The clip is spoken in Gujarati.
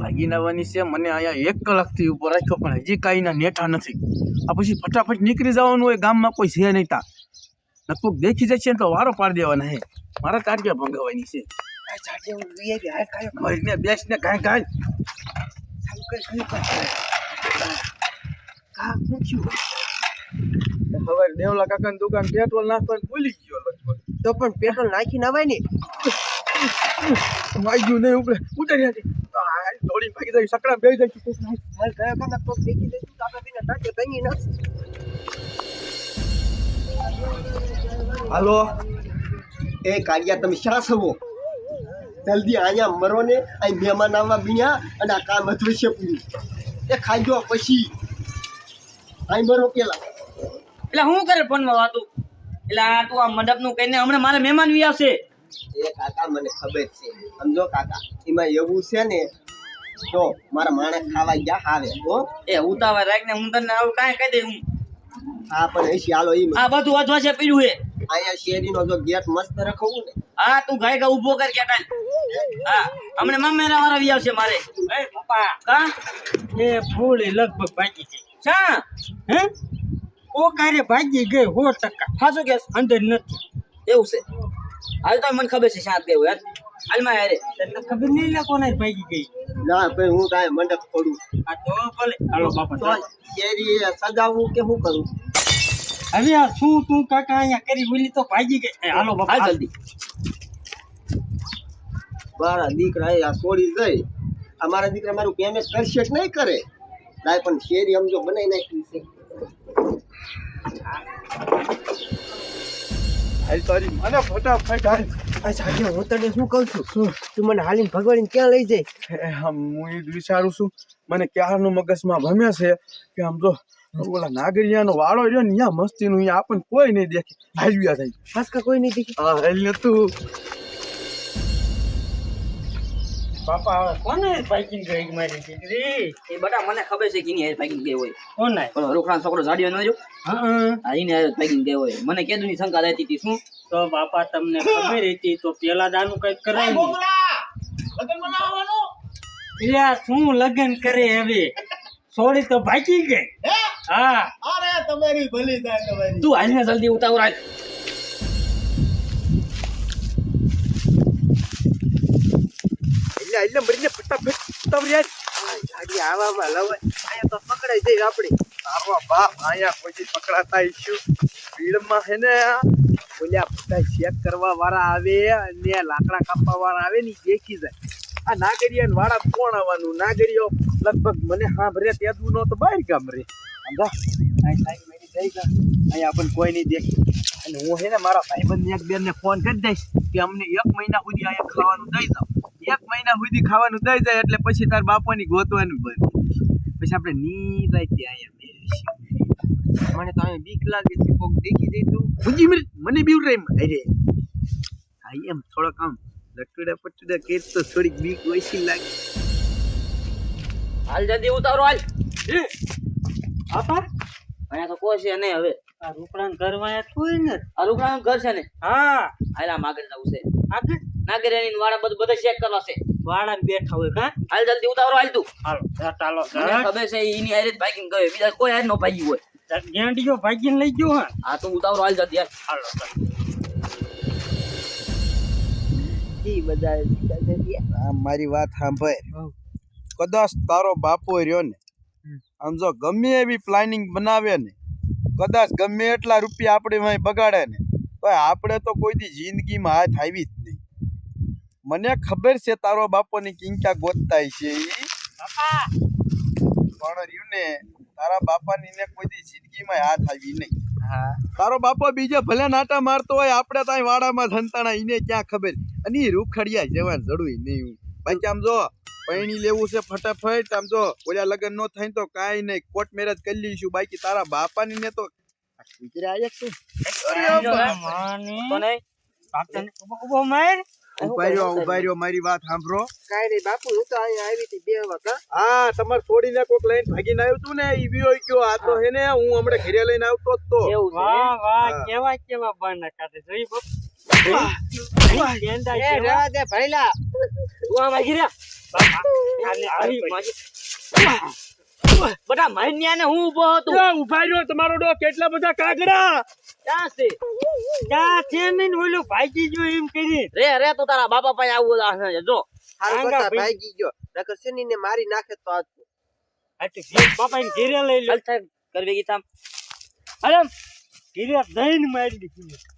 ભાગીને આવવાની છે. મને અહીંયા એક કલાકથી ઉપર રાખ્યો પણ હજી કાંઈ ના નેઠા નથી. આ પછી ફટાફટ નીકળી જવાનું હોય ગામમાં કોઈ છે નહીં તા નકુક દેખી જશે ને તો વારો પાડી દેવાના હે મારા તારીખે ભંગાવવાની છે. મરીને બેસ ને કાંઈ કાંઈ હવે દેવલા કાકાની દુકાન પેટ્રોલ નાખવાનું ભૂલી ગયો લગભગ. તો પણ પેટ્રોલ નાખીને અવાય ને. વાગ્યું નહીં ઉપડે ઉતરી હતી દોડી ભાગી જાય સકડા બે જાય. કોક નાખ. હાલ કયા કાકા કોક દેખી દઈશું તો આપણે તેને ટાંકે તંગી ના હાલો. એ કાળિયા તમે શા છો જલ્દી અહીંયા મરો ને અહીં મહેમાન આવવા બીયા અને આ કામ અધૂરું છે પૂરું. એ ખાજો પછી. અહીં મરો પેલા. એટલે હું કરે ફોનમાં વાતું? એટલે આ તું આ મંડપનું કહીને હમણાં મારે મહેમાન વી આવશે. એ કાકા મને ખબર છે. સમજો કાકા એમાં એવું છે ને તો મારા માણસ ખાવા ગયા આવે હો. એ ઉતાવળ રાખને હું તને આવું કાંઈ કહી દઈ હું. હા પણ એસી હાલો ઈ. આ બધું વધવા છે પીડું હે. અહીંયા શેરીનો જો ગેટ મસ્ત રખવું ને. હા તું ગાય ગા ઊભો કર કે હા હમણાં મામેરા વાળા વી આવશે મારે. એ પપ્પા. કા? એ ફૂલ લગભગ બાકી ગઈ. શા? હે? ઓ કારે ભાગી ગઈ હો ટકા. હા કે અંદર નથી. એવું છે. હાલ તો મને ખબર છે શાંત ગયું યાર હાલમાં યાર તને ખબર નહીં લે કોને ભાગી ગઈ. ના ભાઈ હું કાય મંડપ ખોડું. આ તો ભલે. હાલો બાપા તો ચાલો. શેરી સજાવવું કે હું કરું? હવે આ શું તું કાકા અહીંયા કરી બોલી તો ભાગી ગઈ. એ હાલો બાપા જલ્દી. મારા દીકરા એ આ છોડી જઈ અમારા દીકરા મારું પેમેન્ટ કરશે કે નહીં કરે? લાય પણ શેરી સમજો બનાવી નાખી છે. હાલ તારી મને ફટાફટ હાલ. આ સાજે હું તને શું કહું છું? તું મને હાલીને ભગવાન ક્યાં લઈ જાય? હું એ વિચારું છું. મને ક્યારનું મગજમાં ભમે છે કે આમ તો ઓલા નાગરિયાનો વાળો રહ્યો ને અહીંયા મસ્તીનું અહીંયા આપણને કોઈ નહીં દેખે. હાલ્યા થાય હાસકા કોઈ નહીં દેખી? હા હાલ તું બાપા કોને ભાગી ગઈ મારી દીકરી? એ બટા મને ખબર છે કે એની ગઈ હોય. કોને? પેલો રૂખડાનો છોકરો જાડિયો ન રહ્યો હા. આ એની ગઈ હોય. મને કેદું ની શંકા રહેતી હતી શું? તો બાપા તમને ખબર હતી તો પેલા દાનું કંઈક કરાય ને યા શું લગન કરે હવે? સોળી તો ભાગી ગઈ. હા? તમારી તું હાલને જલ્દી ઉતાવળ એટલે મરીને ફટાફટ તમ રે. ગાડી આવામાં લવાય અહીંયા તો પકડાઈ જઈ આપણી આવા બાપ, અહીંયા કોઈ પકડાતા ઈશું ભીડમાં હે ને ઓલ્યા બધા ચેક કરવા વાળા આવે અને લાકડા કાપવા વાળા આવે ને દેખી જાય. આ નાગરિયા વાળા કોણ આવવાનું? નાગરિયો લગભગ મને સાંભળે તેદું નો તો બહાર ગામ રે. સમજા અહીં સાઈડ મેરી જઈ ગયા અહીંયા આપણને કોઈ નહીં દેખે. અને હું હે ને મારા ભાઈબંધ એક બેન ને ફોન કરી દઈશ. કે અમને એક મહિના સુધી અહીંયા ખાવાનું દઈ જાઓ એક મહિના સુધી ખાવાનું દઈ જાય એટલે પછી તાર બાપાની ગોતવાનું બંધ. પછી આપણે નિરાયતે અહીંયા બેસીશું મને તો અહીંયા બીક લાગે છે કોક દેખી જાય તું. ભૂજી મિનિટ મને બીવ રહી અરે હા એમ થોડોક આમ લટુડા પટુડા કે તો થોડીક બીક ઓછી લાગે. હાલ જલ્દી ઉતારો હાલ. આપા અહીંયા તો કોઈ છે નહીં હવે. આ રૂપડાન ઘરમાં કોઈ ને. આ રૂપડાન ઘર છે ને? હા. આલા આગળ જવું છે. આગળ? નાગરિયાની વાળા બધું બધા ચેક કરવા છે. વાળા બેઠા હોય કા હાલ જલ્દી ઉતારો હાલ તું. હાલો ચાલો ખબર છે એની હારે જ ભાગીને ગયો. બીજા કોઈ હારે નો ભાગી હોય. ગેંડીઓ ભાગીને લઈ ગયો હા? આ તો ઉતારો હાલ જલ્દી હાલ. બધા મારી વાત સાંભળ. કદાચ તારો બાપો રહ્યો ને આમ જો ગમે એવી પ્લાનિંગ બનાવે ને કદાચ ગમે એટલા રૂપિયા આપણે બગાડે ને તો આપણે તો કોઈ દી જિંદગીમાં હાથ આવી જ મને ખબર છે તારો બાપોની કિંકા ગોતતા છે ઈ. પણ રહ્યું ને તારા બાપાની ને કોઈ દી જિંદગીમાં હાથ આવી નહીં. હા. તારો બાપો બીજે ભલે નાટા મારતો હોય આપણે ત્યાં વાડામાં ધંતાણા ઈને ક્યાં ખબર? અને ઈ રૂખડિયા જવાન જડું નહીં હું. બાકી આમ જો પૈણી લેવું છે ફટાફટ આમ જો ઓલા લગન નો થાય તો કાંઈ નહીં કોર્ટ મેરેજ કરી લઈશું. બાકી તારા બાપાની ને તો આ કૂતરા આયા અરે બાપા! માની. તો નહીં બાપાને ઊભો ઊભો માર. ઊભા રહ્યો મારી વાત સાંભળો કાંઈ નહીં બાપુ હું તો અહીંયા આવી હતી બે વખત હા તમારે છોડીને કોક લઈને ભાગીને આવ્યું તું ને ઈ વિયો ગયો આ તો હે ને હું હમણાં ઘરે લઈને આવતો જ તો વાહ વાહ કેવા કેવા બના કાઢે જોઈ બાપ ગેંડા કેવા દે ભઈલા તું આમ આગી રહ્યા આવી આવી માજી. મહિન્યા ને હું ઊભો હતો. ઊભા રહ્યો? તમારો ડો કેટલા બધા કાગડા? ક્યાં છે? ક્યાં છે ને ઓલું ભાઈજી ગયો એમ કરી રે રે તો તારા બાપા પાસે આવું છે જો. હારું આંગા બતા ભાઈ. ભાગી ગયો. નકર સિની ને મારી નાખે તો આજ. આ ઘેર બાપા ઘેરે લઈ લો કરવી ગીતા અરે ઘેરે જઈને મારી દીધી.